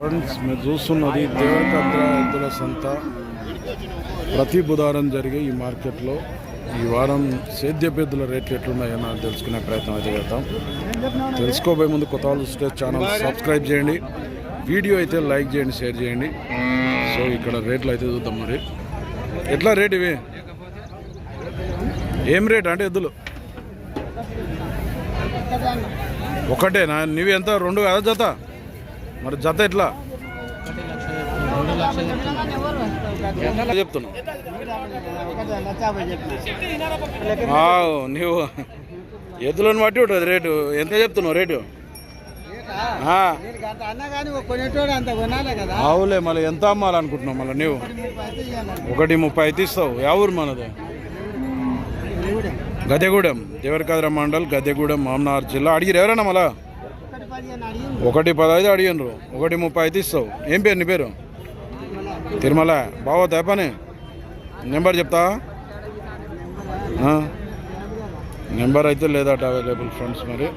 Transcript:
Friends మీరు చూస్తున్నది దేవరకద్ర ఎద్దుల సంత. ప్రతి బుధవారం జరిగే ఈ మార్కెట్లో ఈ వారం సేద్య ఎద్దుల రేట్లు ఎట్లున్నాయో నాకు తెలుసుకునే ప్రయత్నం అయితే చేద్దాం. తెలుసుకోబోయే ముందు కొత్త వాళ్ళు చూస్తే ఛానల్ సబ్స్క్రైబ్ చేయండి. వీడియో అయితే లైక్ చేయండి షేర్ చేయండి. సో ఇక్కడ రేట్లు అయితే చూద్దాం మరి. ఎట్లా రేట్ ఇవి? ఏం రేట్ అంటే ఎద్దులు? ఒకటేనా? నువ్వు ఎంత? రెండు కదా జత? మరి జత ఎట్లా? చెప్తున్నావు. ఆవ్, నీవు ఎద్దులను బట్టి ఉంటుంది రేటు. ఎంత చెప్తున్నావు రేటు? అవులే ఆవులే మళ్ళీ ఎంత అమ్మాలనుకుంటున్నావు మళ్ళీ నీవు? ఒకటి ముప్పై అయితే ఇస్తావు. యా ఊరు మనది? గదెగూడెం దేవరకాద్ర మండల్ గదెగూడెం మామనార్ జిల్లా. అడిగిరు ఎవరన్నా మళ్ళా? ఒకటి పదహైదు అడిగినరు ఒకటి ముప్పై అయితే ఇస్తావు. ఏం పేరు నీ పేరు? తిరుమల. బావో పని నెంబర్ చెప్తా? నెంబర్ అయితే లేదట అవైలబుల్ ఫ్రెండ్స్ మరి.